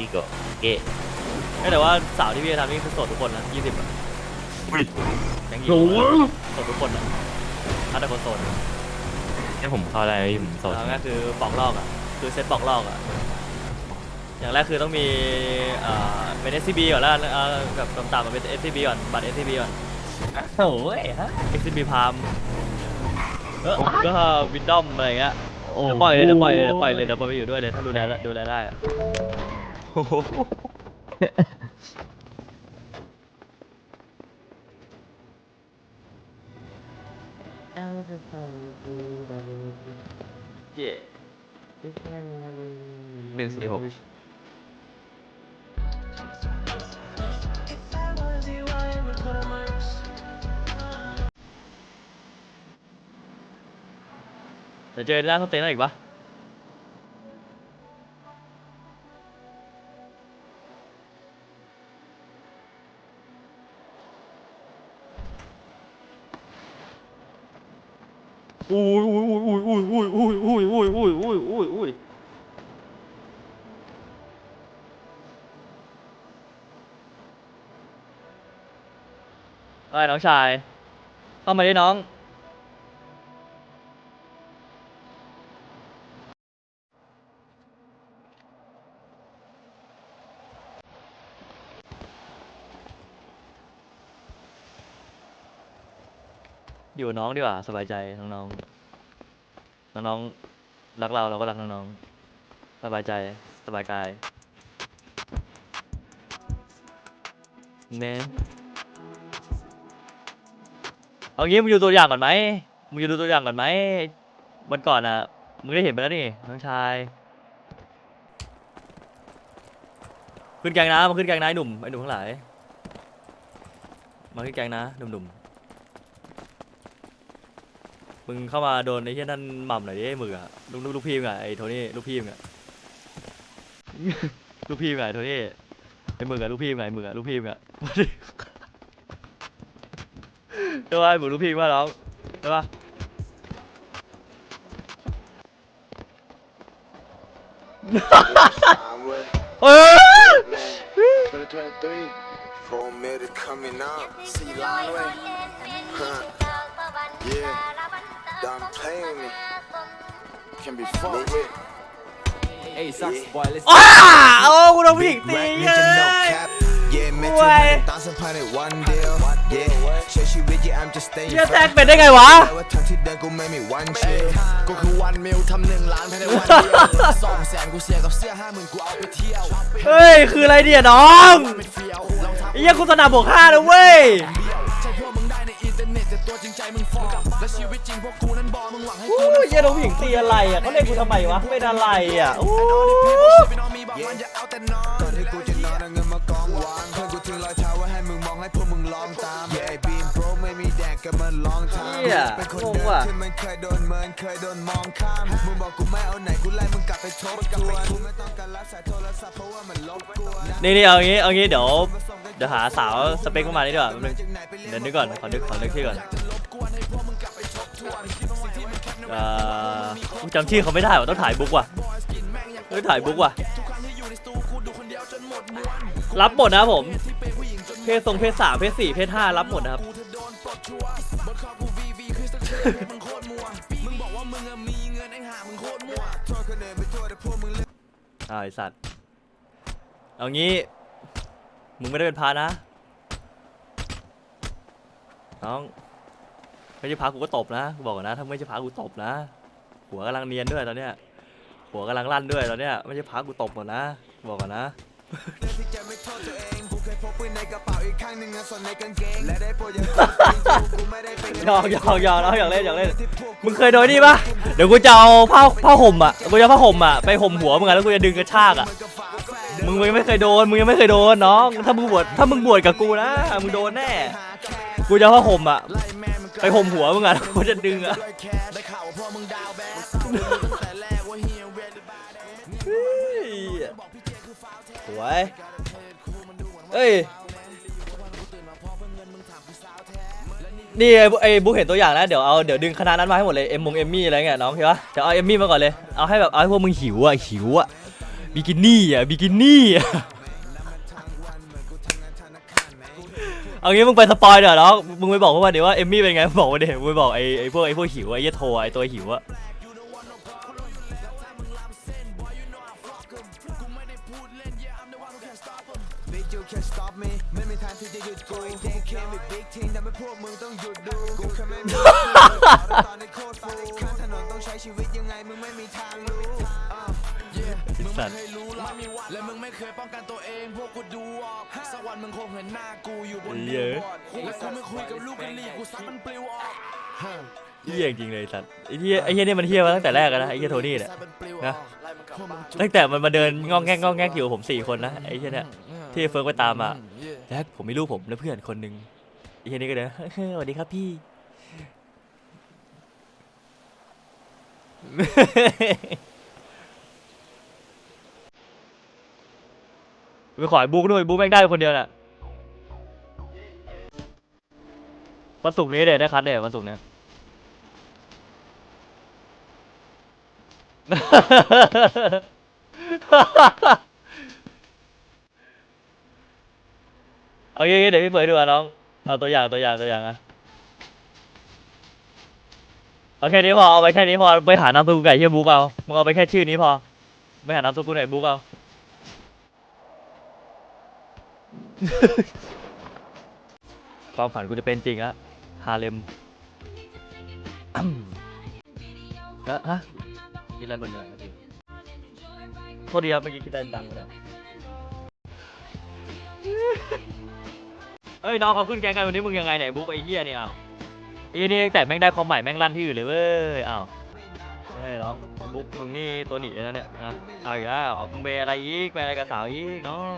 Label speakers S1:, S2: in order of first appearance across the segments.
S1: ที่ก็เกะ
S2: ไม่แต่ว่าสาวที่พี่จะทำนี่คือโสดทุกคนนะยี่สิบแบงค์หญิง
S3: โอ้โห
S2: โสดทุกคนอะถ้าแต่คนโสด
S1: ให้ผมเข้าได้ไหมพี่ผมโสด
S2: แล้วก็คือปอกลอกอะคือเซ็ตปอกลอกอะอย่างแรกคือต้องมีเอ่อเป็น SCB ก่อนแล้วกันเอ่อแบบต่ำๆมาเป็น SCB ก่อนบัตร SCB ก่อน
S1: โอ้ยฮะ
S2: SCB พามเออก็วินดอมอะไรเงี้ย เดี๋ยวปล่อยเลยเดี๋ยวปล่อยเลยเดี๋ยวปล่อยเลยเดี๋ยวปล่อยไปอยู่ด้วยเลยถ้าดูแลดูแลได้อะ
S1: yeah. Bên
S2: xì Để
S1: chơi ra số tế gì ba
S2: โอ๊ยโอ้ยโอ้ยโอ้ยอุ้ยอุ้ยอุ้ยอุ้ยอุ้ยอุ้ยอุ้ยอุ้ยอุ้ยอุ้ยอุ้ยไอ้น้องชาย เข้ามาดิน้อง อยู่กับน้องดีกว่า สบายใจน้องๆน้องๆรักเราเราก็รักน้องๆสบายใจสบายกายเน้นเอางี้มึงดูตัวอย่างก่อนไหมมึงจะดูตัวอย่างก่อนไหมวันก่อนอะมึงได้เห็นไปแล้วนี่น้องชาย ขึ้นแกงนะมาขึ้นแกงนะไอ้หนุ่มไอ้หนุ่มทั้งหลายมาขึ้นแกงนะหนุ่มๆ มึงเข้ามาโดนไอ้เหี้ยนั่นหม่ำหน่อยดิมืออะลูกลูกลูกพี่มึงอะไอ้โทนี่ลูกพี่มึงอะลูกพี่มึงอะไอ้โทนี่ไอ้มืออะลูกพี่มึงอะไอ้มืออะลูกพี่มึงอะใช่ป่ะไอ้มือลูกพี่มึงว่าน้องใช่ป่ะเฮ้ย
S4: Four minutes coming out. See line way. Huh. Yeah. Done playing me. Can be fucked with.
S5: Hey, sucks, boy, let's
S2: อ้าโอ้กูโดนผู้หญิงตี
S4: Rack
S2: เย้
S4: ninja, no cap. Yeah, met you
S2: Why?
S4: hundred thousand pound at one deal. Yeah, so she with you, I'm just staying.
S2: เหี้ย
S4: front.
S2: แซกเป็นได้ไงวะ
S4: แต่ว่าทางที่เดินกูไม่มีวันชิลกูคือวันมิลทำหนึ่งล้านภายในวันเดียวสองแสนกูเสียกับเสื้อห้าหมื่นกูเอาไปเที่ยว
S2: เฮ้ย คืออะไรเนี่ยน้อง
S4: ไม่เฟี้ยวรองเท้า
S2: ไอ้เหี้ยกูสนามบวกห้านะเว้ย
S4: เตแต่ตัวจริงใจมึงฟอร์และชีวิตจริงพวกกูนั้นบอมึงหวังให้
S2: โอ้
S4: กู
S2: ย
S4: นั้น
S2: เหี้ยโดนผู้หญิงตีอะไรอะเขาเรียกกูทำไมวะเป็นอะไรอะโอ้
S4: ไอ้น้องที่พี่
S2: ย
S4: บอกพี่น้องมีบอกมันอย่าเอาแต่นอนก่อนที่กูจะนอนเอาเงินมากองวางเพื่อนกูทิ้งรอยเท้าไว้ให้มึงมองให้พวกมึงลองตาม Yeah being broke ไม่มีแดกกันมาลองทาง
S2: เหี้ย
S4: เป็นคน
S2: งง
S4: เดิม
S2: ว่ะ
S4: ที่มันเคยโดนเมินเคยโดนมองข้ามมึงบอกกูไม่เอาไหนกูไล่มึงกลับไปทบทวนกูไม่ต้องการรับสายโทรศัพท์เพราะว่ามันลบกวน
S2: นี่นี่เอางี้เอางี้เดี๋ยวเดี๋ยวหาสาวสเปคประมาณนี้ดีกว่าแป๊บนึงเดี๋ยวนึกก่อนขอนึกขอนึกชื่อก่อนเอ่อกูจำชื่อเขาไม่ได้ว่ะต้องถ่ายบุ๊กว่ะต้องถ่ายบุ๊กว่ะรับหมดนะผม เพศทรงเพศสามเพศสี่เพศห้ารับหมดนะครับไอสัตว์เอางี้ มึงไม่ได้เป็นพานะ น้อง ไม่ใช่พากูก็ตบนะ กูบอกก่อนนะ ถ้าไม่ใช่พากูตบนะ หัวกำลังเนียนด้วยตอนเนี้ย หัวกำลังลั่นด้วยตอนเนี้ย ไม่ใช่พากูตบหมดนะ บอกก่อนนะ
S4: ที่จะไม่โทษตัวเอกยพกปืนในกระเป๋าอีกข้างหนึ่งเงินสดในกาอยาโทษตัวเองกูไม่ได้เป็น
S2: หยอกหยอกหยอกน้อยอกเล่นหยอกเล่น มึงเคยโดนนี่ปะเดี๋ยวกูจะเอาผ้าผ้าห่มอะ กูจะเอาผ้าห่มอะไปห่มหัวมึงอะแล้วกูจะดึงกระชากอะ มึงยังไม่เคยโดน มึงยังไม่เคยโดนน้อง ถ้ามึงบวชถ้ามึงบวชกับกูนะ มึงโดนแน่ กูจะเอาผ้าห่มอะไปห่มหัวมึงอะแล้วกูจะดึงอะ
S4: ได้ข่าวว่าพ่อมึงดาวแบสตั้งแต่แรกว่าเฮียเวลิบาแดง
S2: เฮ้ยสวยเอ้ยนี่ไอ้บุ๊ไอ้บุ๊กเห็นตัวอย่างแล้วเดี๋ยวเอาเดี๋ยวดึงคณะนั้นมาให้หมดเลยเอ็มมงเอมมี่อะไรเงี้ยน้องเห็นปะเดี๋ยวเอาเอมมี่มาก่อนเลยเอาให้แบบเอาให้พวกมึงหิวอะหิวอะ บิกินี่อะบิกินี่อะเอางี้มึงไปสปอยเดี๋ยวน้องมึงไปบอกพวกมันเดี๋ยวว่าเอมมี่เป็นไงบอกมาเดี๋ยวมึงไปบอกไอ้ไอ้พวกไอ้พวกหิวไอ้เหี้ยโทรไอ้ตัวหิวอะ
S4: Big you can't stop me ไม่มีทางที่จะหยุดกูกูแค่มี big team ทำให้พวกมึงต้องหยุดดูกูแค่ไม่มีตอนในโคตรฟูข้างถนนต้องใช้ชีวิตยังไงมึงไม่มีทางรู้
S2: ไอ้สัตว์
S3: รู้หรอกและมึงไม่เคยป้องกันตัวเองพวกกูดูออกสักวันมึงคงเห็นหน้ากูอยู่บนบิลบอร์ดและกูไม่คุยกับลูกกะลีกูซัดมันปลิวออก
S2: เฮี้ยจริงเลยไอ้สัตว์ไอ้เฮี้ยไอ้เฮี้ยนี่มันเฮี้ยมาตั้งแต่แรกแล้วนะไอ้เฮี้ยโทนี่เนี่ย
S3: ซัดมันปลิวอ
S2: นะ
S3: อก
S2: ตั้งแต่มันมาเดินงองแงกงองแงกอยู่กับผมสี่คนนะไอ้เฮี้ยเนี่ยที่เฟิร์กไปตามมาแจ็คผมมีลูกผมและเพื่อนคนหนึ่งไอ้เฮี้ยนี่ก็เดิน สวัสดีครับพี่ ไปขอไอ้บุ๊กด้วยบุ๊กแม่งได้คนเดียวน่ะวันศุกร์นี้เดี๋ยวได้คัดเดี๋ยววันศุกร์เนี้ยเอางี้ๆเดี๋ยวพี่เปิดดูอะน้อง เอาตัวอย่างตัวอย่างตัวอย่างอะเอาแค่นี้พอ เอาไปแค่นี้พอ ไปหานามสกุลไก่เฮียบุ๊กเอา มึงเอาไปแค่ชื่อนี้พอ ไม่หานามสกุลไหนบุ๊กเอา ความฝันกูจะเป็นจริงอะฮาเลมฮะฮะกินอะไรบนเหนื่อยนะพี่โทษดีครับเมื่อกี้คิดได้ดังเลยเอ้ยน้องเขาขึ้นแกงกันวันนี้มึงยังไงไหนบุ๊กไอ้เหี้ยเนี่ยอ้าวไอ้เหี้ยนี่แต่แม่งได้ความใหม่แม่งลั่นที่อื่นเลยเว้ยอ้าวเฮ้ยน้องบุ๊กมึงนี่ตัวหนีนะเนี่ยนะเอาอีกแล้วมึงเบอะไรอีกไปอะไรกับสาวอีกน้อง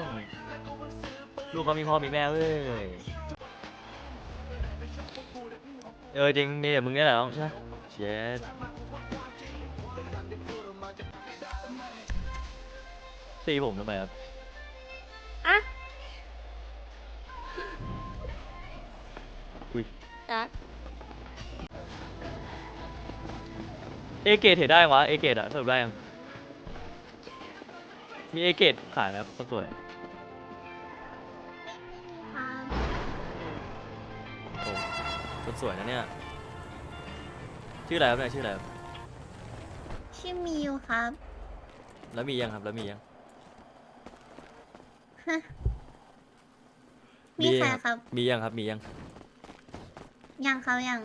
S2: ลูกเขามีพ่อมีแม่เว้ย เออจริงมีแต่มึงนี่แหละน้องใช่ไหมเช็ดตีผมทำไมครับ
S6: อะ
S2: อุ้ย
S6: จัก
S2: เอเกตเห็นได้วะเอเกตอะสรุปได้ยังมีเอเกตขายไหมครับคนสวย คนสวยนะเนี่ย ชื่ออะไรครับเนี่ยชื่ออะไรครับ
S6: ชื่อมิวครับ
S2: แล้วมียังครับ แล้วมียัง
S6: ฮะ มีใครครับ
S2: มียังครับมียัง
S6: ยังเขายัง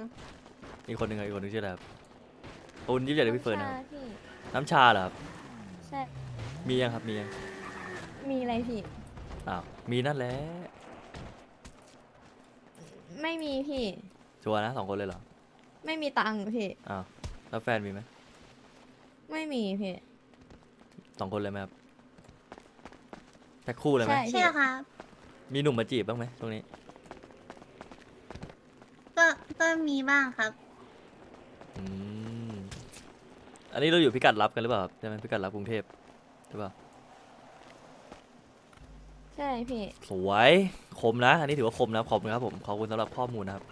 S2: มีคนหนึ่งอะอีกคนหนึงชื่ออะไรครับคุณยิ้มใหญ่เลยพี่เฟิร์นนะครับ
S7: พี่
S2: น้ำชาเหรอครับ
S7: ใช่
S2: มียังครับมียัง
S7: มีอะไรพี่
S2: อ้าว มีนั่นแหละ
S7: ไม่มีพี่
S2: ชัวร์นะสองคนเลยเหรอ
S7: ไม่มีตังค์พี่
S2: อ้าวแล้วแฟนมีไหม
S7: ไม่มีพี่
S2: สองคนเลยไหมครับแพ็คคู่เลยไหม
S7: ใช่
S6: ใช่ครับ
S2: มีหนุ่มมาจีบบ้างไหมตรงนี้
S6: ก็ ก็มีบ้างครับ
S2: อืม อันนี้เราอยู่พิกัดรับกันหรือเปล่าครับใช่ไหมพิกัดรับกรุงเทพหรือเปล่า
S7: ใช่พี่
S2: สวยคมนะ อันนี้ถือว่าคมนะขอบคุณครับผมขอบคุณสำหรับข้อมูลนะครับ